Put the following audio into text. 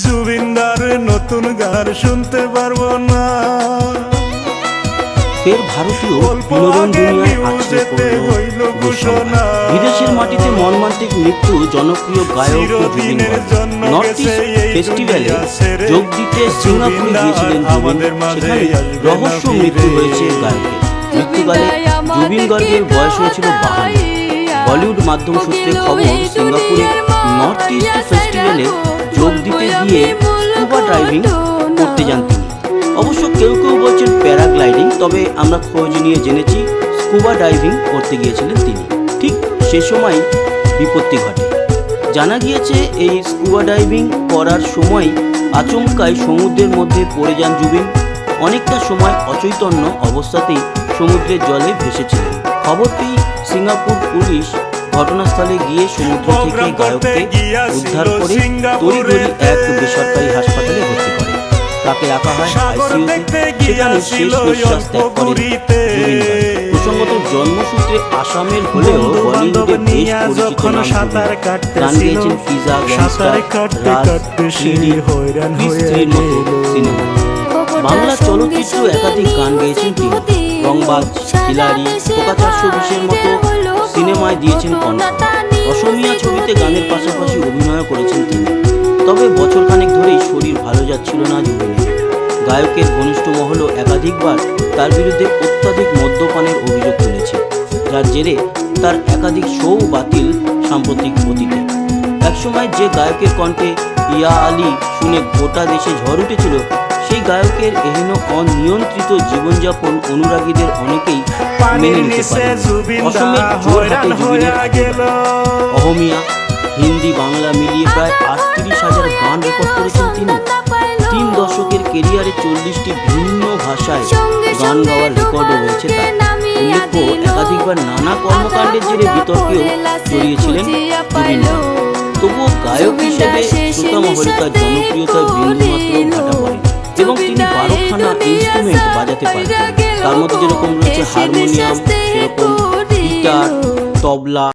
জুবিনদার নতুন গান শুনতে পারব না। ফের ভারতীয় বিনোদন দুনিয়ায় আছড়ে পড়ল ঘোষণা। বিদেশের মাটিতে মর্মান্তিক মৃত্যু জনপ্রিয় গায়ক জুবিন চিরদিনের গার্গ। জন্য নর্থ ইস্ট ফেস্টিভ্যালে যোগ দিতে সিঙ্গাপুরে গিয়েছিলেন জুবিন। সেখানে রহস্য মৃত্যু হয়েছে গায়কের মৃত্যুকালে জুবিন গার্গের বয়স হয়েছিল বাহান্ন। বলিউড মাধ্যম সূত্রে খবর সিঙ্গাপুরে নর্থ ইস্ট ফেস্টিভ্যালে দিতে স্কুবা ড্রাইভিং করতে যান তিনি। অবশ্য কেউ কেউ বলছেন প্যারাগ্লাইডিং, তবে আমরা খোঁজ নিয়ে জেনেছি স্কুবা ডাইভিং করতে গিয়েছিলেন তিনি। ঠিক সে সময় বিপত্তি ঘটে। জানা গিয়েছে, এই স্কুবা ডাইভিং করার সময় আচমকাই সমুদ্রের মধ্যে পড়ে যান জুবিন। অনেকটা সময় অচৈতন্য অবস্থাতেই সমুদ্রের জলে ভেসেছিলেন। খবর পেয়ে সিঙ্গাপুর পুলিশ ঘটনাস্থলে গিয়ে সমুদ্র থেকে গায়ককে উদ্ধার করে তড়িঘড়ি এক বেসরকারি হাসপাতালে ভর্তি করে। তাকে রাখা হয় সেখানে শেষ নিঃশ্বাস ত্যাগ করেন। প্রসঙ্গত জন্মসূত্রে আসামের হলেও বলিউডে বেশ পরিচিত নাম সাঁতার। কাটতেছিল, গান গেয়েছেন ফিজা সাঁতারে গ্যাংস্টার কাটতে রাজ কাটতে সিঁড়ি স্ত্রীর মতো সিনেমা। বাংলা চলচ্চিত্র একাধিক গান গেয়েছেন তিনি। রংবাজ খিলাড়ি পোকা চারশো বিশের মতো সিনেমায় দিয়েছেন কণ্ঠ। অসমীয়া ছবিতে গানের পাশাপাশি অভিনয় করেছেন তিনি। তবে বছরখানেক ধরেই শরীর ভালো যাচ্ছিল না জুবিনের গায়কের ঘনিষ্ঠ মহলও একাধিকবার তার বিরুদ্ধে অত্যাধিক মদ্যপানের অভিযোগ তুলেছে। যার জেরে তার একাধিক শোও বাতিল সাম্প্রতিক অতীতে। একসময় যে গায়কের কণ্ঠে ইয়া আলী শুনে গোটা দেশে ঝড় উঠেছিল সেই গায়কের এহেন অনিয়ন্ত্রিত জীবনযাপন অনুরাগীদের অনেকেই মেনে নিতে পারেন। অসমের জোরহাটে জুবিনের অহমিয়া হিন্দি বাংলা মিলিয়ে প্রায় আটত্রিশ হাজার গান রেকর্ড করেছেন তিনি। তিন দশকের কেরিয়ারে চল্লিশটি ভিন্ন ভাষায় গান গাওয়ার রেকর্ডও রয়েছে তার। উল্লেখ্য একাধিকবার নানা কর্মকাণ্ডের জেরে বিতর্কেও জড়িয়েছিলেন জুবিন তবুও গায়ক হিসেবে শ্রোতা মহলে তার জনপ্রিয়তায় বিন্দুমাত্র বাজাতে পারতেন তার মধ্যে যেরকম রয়েছে হারমোনিয়াম সেরকম গিটার তবলা।